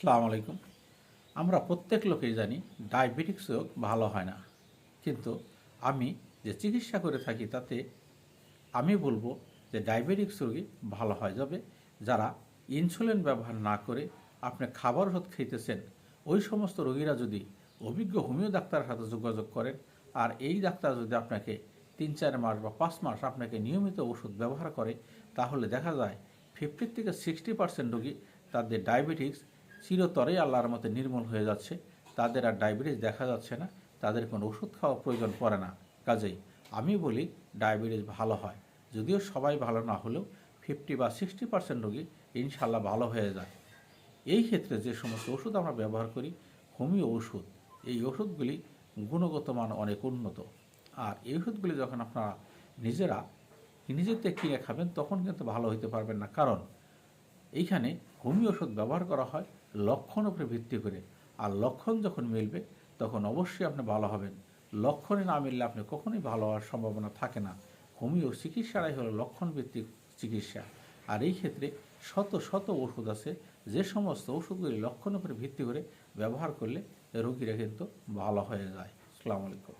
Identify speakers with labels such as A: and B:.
A: আসসালামু আলাইকুম। আমরা প্রত্যেক লোকেই জানি ডায়াবেটিক্স রোগ ভালো হয় না। কিন্তু আমি যে চিকিৎসা করে থাকি তাতে আমি বলব যে ডায়াবেটিক্স রোগী ভালো হয়। যাবে যারা ইনসুলিন ব্যবহার না করে আপনি খাবার ওষুধ খাইতেছেন, ওই সমস্ত রোগীরা যদি অভিজ্ঞ হোমিও ডাক্তারের সাথে যোগাযোগ করেন, আর এই ডাক্তার যদি আপনাকে তিন, চার মাস বা পাঁচ মাস আপনাকে নিয়মিত ওষুধ ব্যবহার করে, তাহলে দেখা যায় ফিফটি থেকে সিক্সটি পার্সেন্ট রোগী তাদের ডায়াবেটিক্স চিরতরেই আল্লাহর মতে নির্মূল হয়ে যাচ্ছে। তাদের আর ডায়াবেটিস দেখা যাচ্ছে না। তাদের কোনো ওষুধ খাওয়া প্রয়োজন পড়ে না। কাজেই আমি বলি, ডায়াবেটিস ভালো হয়। যদিও সবাই ভালো না হলেও ফিফটি বা সিক্সটি পার্সেন্ট রোগী ইনশাল্লাহ ভালো হয়ে যায়। এই ক্ষেত্রে যে সমস্ত ওষুধ আমরা ব্যবহার করি, হোমিও ওষুধ, এই ওষুধগুলি গুণগত মান অনেক উন্নত। আর এই ওষুধগুলি যখন আপনারা নিজেরা নিজেতে কিনে খাবেন, তখন কিন্তু ভালো হইতে পারবেন না। কারণ এইখানে হোমিও ওষুধ ব্যবহার করা হয় লক্ষণ উপরে ভিত্তি করে। আর লক্ষণ যখন মিলবে, তখন অবশ্যই আপনি ভালো হবেন। লক্ষণে না মিললে আপনি কখনোই ভালো হওয়ার সম্ভাবনা থাকে না। হোমিও চিকিৎসাটাই হলো লক্ষণ ভিত্তিক চিকিৎসা। আর এই ক্ষেত্রে শত শত ওষুধ আছে। যে সমস্ত ওষুধগুলি লক্ষণ উপরে ভিত্তি করে ব্যবহার করলে রোগীরা কিন্তু ভালো হয়ে যায়। আসসালামু আলাইকুম।